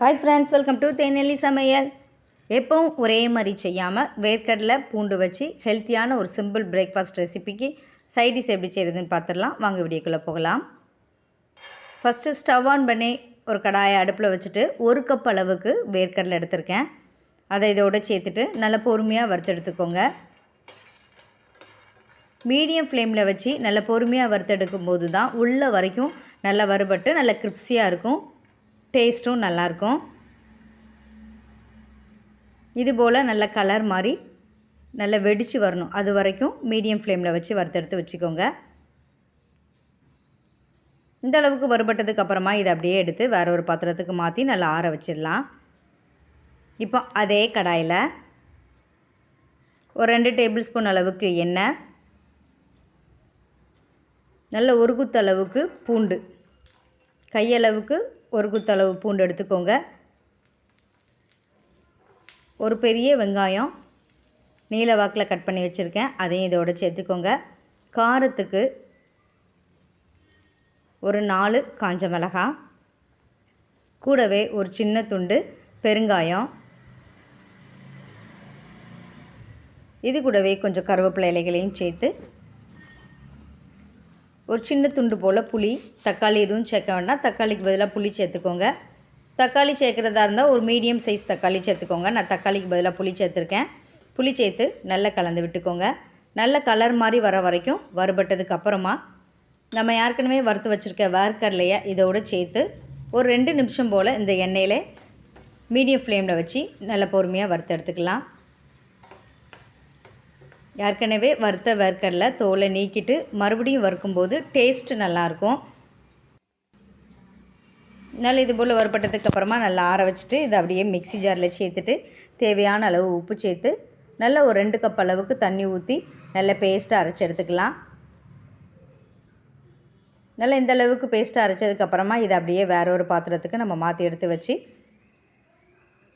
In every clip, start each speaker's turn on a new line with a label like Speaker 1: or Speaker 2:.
Speaker 1: Hi friends welcome to Thenelli சமையல் எப்பவும் ஒரே மாதிரி செய்யாமல் வேர்க்கடலை பூண்டு வச்சு ஹெல்த்தியான ஒரு சிம்பிள் பிரேக்ஃபாஸ்ட் ரெசிபிக்கு சைடிஸ் எப்படி செய்கிறதுன்னு பார்த்துடலாம். வாங்க வீடியோக்குள்ளே போகலாம். ஃபஸ்ட்டு ஸ்டவ் ஆன் பண்ணி ஒரு கடாயை அடுப்பில் வச்சுட்டு ஒரு கப் அளவுக்கு வேர்க்கடலை எடுத்திருக்கேன். அதை இதோடு சேர்த்துட்டு நல்லா பொறுமையாக வறுத்தெடுத்துக்கோங்க மீடியம் ஃப்ளேமில் வச்சு நல்லா பொறுமையாக வறுத்தெடுக்கும் போது தான் உள்ள வரைக்கும் நல்லா வறுபட்டு நல்லா கிரிப்ஸியாக இருக்கும். டேஸ்ட்டும் நல்லாயிருக்கும். இது போல் நல்ல கலர் மாதிரி நல்லா வெடித்து வரணும். அது வரைக்கும் மீடியம் ஃப்ளேமில் வச்சு வறுத்தெடுத்து வச்சுக்கோங்க. இந்த அளவுக்கு வறுபட்டதுக்கு அப்புறமா இதை அப்படியே எடுத்து வேற ஒரு பாத்திரத்துக்கு மாற்றி நல்லா ஆற வச்சிடலாம். இப்போ அதே கடாயில் ஒரு ரெண்டு டேபிள் ஸ்பூன் அளவுக்கு எண்ணெய் நல்ல ஒரு குத்தளவுக்கு பூண்டு கையளவுக்கு ஒரு குத்தளவு பூண்டு எடுத்துக்கோங்க. ஒரு பெரிய வெங்காயம் நீல வாக்கில் கட் பண்ணி வச்சுருக்கேன். அதையும் இதோட சேர்த்துக்கோங்க. காரத்துக்கு ஒரு நாலு காஞ்ச மிளகாய் கூடவே ஒரு சின்ன துண்டு பெருங்காயம். இது கூடவே கொஞ்சம் கருவேப்பிலை இலைகளையும் சேர்த்து ஒரு சின்ன துண்டு போல் புளி தக்காளி எதுவும் சேர்க்க வேண்டாம். தக்காளிக்கு பதிலாக புளி சேர்த்துக்கோங்க. தக்காளி சேர்க்குறதா இருந்தால் ஒரு மீடியம் சைஸ் தக்காளி சேர்த்துக்கோங்க. நான் தக்காளிக்கு பதிலாக புளி சேர்த்துருக்கேன். புளி சேர்த்து நல்லா கலந்து விட்டுக்கோங்க. நல்ல கலர் மாதிரி வர வரைக்கும் வறுபட்டதுக்கு அப்புறமா நம்ம ஏற்கனவே வறுத்து வச்சுருக்க வேர்க்கடலையை இதோடு சேர்த்து ஒரு ரெண்டு நிமிஷம் போல் இந்த எண்ணெயில் மீடியம் ஃப்ளேமில் வச்சு நல்லா பொறுமையாக வறுத்து எடுத்துக்கலாம். ஏற்கனவே வறுத்த வேர்க்கடல தோலை நீக்கிட்டு மறுபடியும் வறுக்கும்போது டேஸ்ட்டு நல்லாயிருக்கும். நல்லா இது போல் வறுப்பட்டதுக்கு அப்புறமா நல்லா ஆற வச்சுட்டு இதை அப்படியே மிக்ஸி ஜாரில் சேர்த்துட்டு தேவையான அளவு உப்பு சேர்த்து நல்லா ஒரு ரெண்டு கப் அளவுக்கு தண்ணி ஊற்றி நல்ல பேஸ்ட்டாக அரைச்சி எடுத்துக்கலாம். நல்லா இந்த அளவுக்கு பேஸ்ட்டாக அரைச்சதுக்கப்புறமா இதை அப்படியே வேற ஒரு பாத்திரத்துக்கு நம்ம மாற்றி எடுத்து வச்சு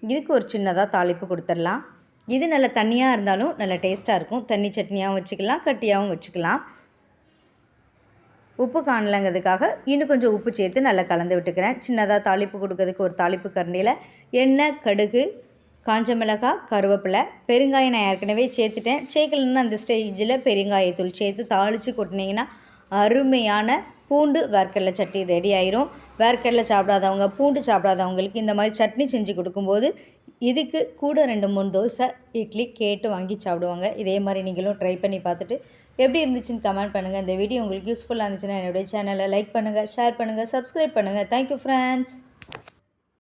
Speaker 1: இதுக்கு ஒரு சின்னதாக தாளிப்பு கொடுத்துடலாம். இது நல்ல தண்ணியாக இருந்தாலும் நல்ல டேஸ்ட்டாக இருக்கும். தண்ணி சட்னியாகவும் வச்சுக்கலாம் கட்டியாகவும் வச்சுக்கலாம். உப்பு காணலங்கிறதுக்காக இன்னும் கொஞ்சம் உப்பு சேர்த்து நல்லா கலந்து விட்டுக்கிறேன். சின்னதாக தாளிப்பு கொடுக்கறதுக்கு ஒரு தாளிப்பு கரண்டியில் எண்ணெய் கடுகு காஞ்ச மிளகாய் கருவேப்பிலை பெருங்காயம் நான் ஏற்கனவே சேர்த்துட்டேன். சேர்க்கலன்னா அந்த ஸ்டேஜில் பெருங்காயத்தூள் சேர்த்து தாளித்து கொட்டினீங்கன்னா அருமையான பூண்டு வேர்க்கடலை சட்னி ரெடி ஆயிரும். வேர்க்கடலை சாப்பிடாதவங்க பூண்டு சாப்பிடாதவங்களுக்கு இந்த மாதிரி சட்னி செஞ்சு கொடுக்கும்போது இதுக்கு கூட ரெண்டு மூணு தோசை இட்லி கேட்டு வாங்கி சாப்பிடுவாங்க. இதே மாதிரி நீங்களும் ட்ரை பண்ணி பார்த்துட்டு எப்படி இருந்துச்சுன்னு கமெண்ட் பண்ணுங்கள் இந்த வீடியோ உங்களுக்கு யூஸ்ஃபுல்லாக இருந்துச்சுன்னா என்னுடைய சேனலை லைக் பண்ணுங்கள் ஷேர் பண்ணுங்கள் சப்ஸ்கிரைப் பண்ணுங்கள் தேங்க்யூ ஃப்ரெண்ட்ஸ்